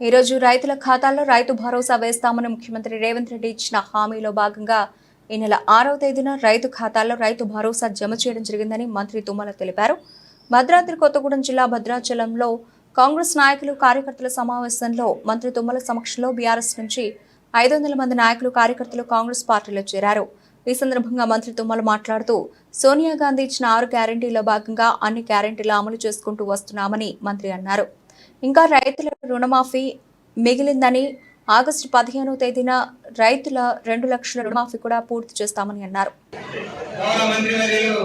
ఈరోజు రైతుల ఖాతాల్లో రైతు భరోసా వేస్తామని ముఖ్యమంత్రి రేవంత్ రెడ్డి ఇచ్చిన హామీలో భాగంగా ఈ నెల ఆరవ తేదీన రైతు ఖాతాల్లో రైతు భరోసా జమ చేయడం జరిగిందని మంత్రి తుమ్మల తెలిపారు. భద్రాద్రి కొత్తగూడెం జిల్లా భద్రాచలంలో కాంగ్రెస్ నాయకులు కార్యకర్తల సమావేశంలో మంత్రి తుమ్మల సమక్షంలో బీఆర్ఎస్ నుంచి ఐదు వందల మంది నాయకులు కార్యకర్తలు కాంగ్రెస్ పార్టీలో చేరారు. ఈ సందర్భంగా మంత్రి తుమ్మల మాట్లాడుతూ సోనియా గాంధీ ఇచ్చిన ఆరు గ్యారంటీలో భాగంగా అన్ని గ్యారంటీలు అమలు చేసుకుంటూ వస్తున్నామని మంత్రి అన్నారు. ఇంకా రైతుల రుణమాఫీ మిగిలిందని ఆగస్టు పదిహేనవ తేదీన రైతుల రెండు లక్షల రుణమాఫీ కూడా పూర్తి చేస్తామని అన్నారు. మన మంత్రి వర్యులు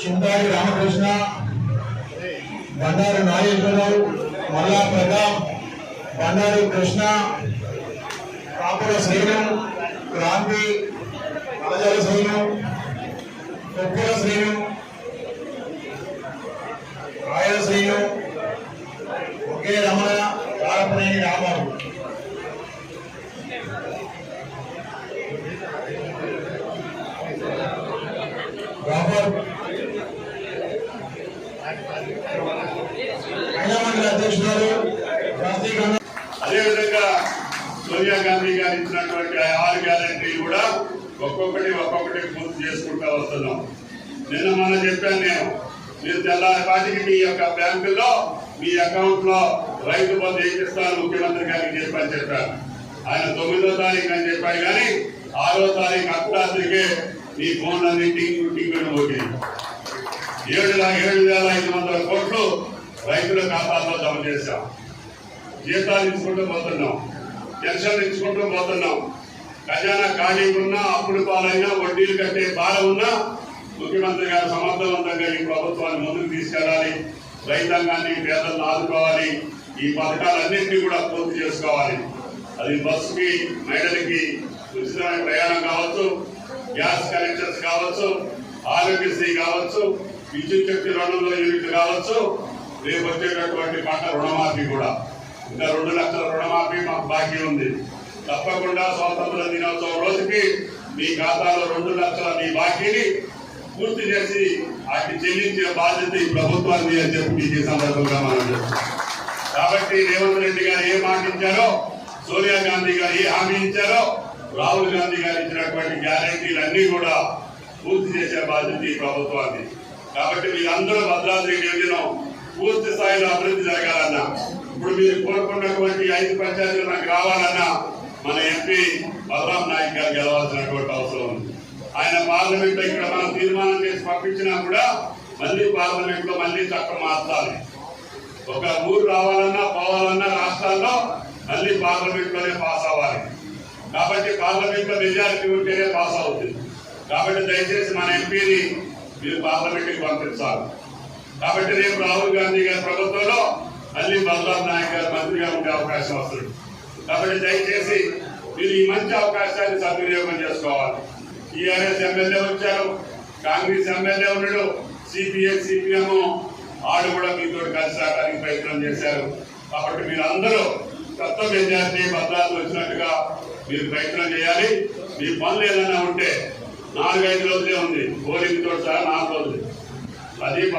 చింతాడి రామకృష్ణ బండారు నాగేశ్వరరావు మల్లా ప్రతాప్ బండారు కృష్ణ కాపుల శ్రీను క్రాంతి అలజల శ్రీను కొప్పుల శ్రీను రాయల శ్రీను ఒకే రమణ రారపనేని రామారావు. అదేవిధంగా సోనియా గాంధీ గారు ఇచ్చినటువంటి ఆరు గ్యారంటీలు కూడా ఒక్కొక్కటి ఒక్కొక్కటి పూర్తి చేసుకుంటూ వస్తున్నాం. నిన్న మొన్న చెప్పాను నేను మీరు తెల్లారి పాటికి మీ యొక్క బ్యాంకుల్లో మీ అకౌంట్లో రైతు బంధు ఎక్కిస్తాను ముఖ్యమంత్రి గారికి చెప్పని చెప్పాను. ఆయన తొమ్మిదో తారీఖు అని చెప్పాడు కానీ ఆరో తారీఖు అర్ధరాత్రికే మీ ఫోన్ టింగ్ టింగ్ ఓకే ఏడు ఏడు వేల ఐదు వందల కోట్లు రైతుల ఖాతాల్లో జమ చేశాం. జీతాలు ఇచ్చుకుంటూ పోతున్నాం. పెన్షన్లు ఇచ్చుకుంటూ పోతున్నాం. ఖజానా ఖాళీగా ఉన్నా అప్పుడు పాలైనా వడ్డీలు కట్టే భారం ఉన్నా ముఖ్యమంత్రి గారు సమర్థవంతంగా ఈ ప్రభుత్వాన్ని ముందుకు తీసుకెళ్ళాలి. రైతాంగాన్ని పేదలను ఆదుకోవాలి. ఈ పథకాలన్నింటినీ కూడా పూర్తి చేసుకోవాలి. అది బస్సుకి మహిళలకి ఉచితమైన ప్రయాణం కావచ్చు గ్యాస్ కనెక్షన్స్ కావచ్చు ఆరోగ్యశ్రీ కావచ్చు విద్యుత్ శక్తి రుణంలో యూనిట్ కావచ్చు రేపు వచ్చేటటువంటి పంట రుణమాఫీ కూడా. ఇంకా రెండు లక్షల రుణమాఫీ మాకు బాకీ ఉంది. తప్పకుండా స్వాతంత్ర దినోత్సవం రోజుకి మీ ఖాతాలో రెండు లక్షల మీ బాకీని పూర్తి చేసి వాటిని చెల్లించే బాధ్యత ఈ ప్రభుత్వాన్ని అని చెప్పి మీకు సందర్భంగా మనం కాబట్టి రేవంత్ రెడ్డి గారు ఏ మాట ఇచ్చారో సోనియా గాంధీ గారు ఏ హామీ ఇచ్చారో రాహుల్ గాంధీ గారు ఇచ్చినటువంటి గ్యారంటీలన్నీ కూడా పూర్తి చేసే బాధ్యత ఈ ప్రభుత్వాన్ని కాబట్టి మీరందరూ భద్రాద్రి డివిజన్ పూర్తి స్థాయిలో అభివృద్ధి జరగాలన్నా ఇప్పుడు మీరు కోరుకున్నటువంటి ఐదు పంచాయతీలు నాకు రావాలన్నా మన ఎంపీ బలరాం నాయక్ గారు గెలవాల్సినటువంటి అవసరం ఉంది. ఆయన పార్లమెంట్లో ఇక్కడ మనం తీర్మానం చేసి పంపించినా కూడా మళ్ళీ పార్లమెంట్లో మళ్ళీ చట్టం మార్చాలి. ఒక ఊరు రావాలన్నా పోవాలన్నా రాష్ట్రాల్లో మళ్ళీ పార్లమెంట్లోనే పాస్ అవ్వాలి. కాబట్టి పార్లమెంట్లో మెజారిటీ ఉంటేనే పాస్ అవుతుంది. కాబట్టి దయచేసి మన ఎంపీని మీరు పార్లమెంట్కి పంపించాలి కాబట్టి రేపు రాహుల్ గాంధీ గారి ప్రభుత్వంలో మళ్ళీ బలరాం నాయక్ గారు మంత్రిగా ఉండే అవకాశం వస్తుంది. కాబట్టి దయచేసి మీరు ఈ మంచి అవకాశాన్ని సద్వినియోగం చేసుకోవాలి. టీఆర్ఎస్ ఎమ్మెల్యే వచ్చారు కాంగ్రెస్ ఎమ్మెల్యే ఉండడు సిపిఎం సిపిఎం ఆడు కూడా మీతో కలిసి రావడానికి ప్రయత్నం చేశారు. కాబట్టి మీరు అందరూ కొత్త మెజార్టీ భద్రాలు వచ్చినట్టుగా మీరు ప్రయత్నం చేయాలి. మీ పనులు ఏదైనా ఉంటే నాలుగైదు రోజులే ఉంది. పోలింగ్ తోట నాలుగు రోజులు అది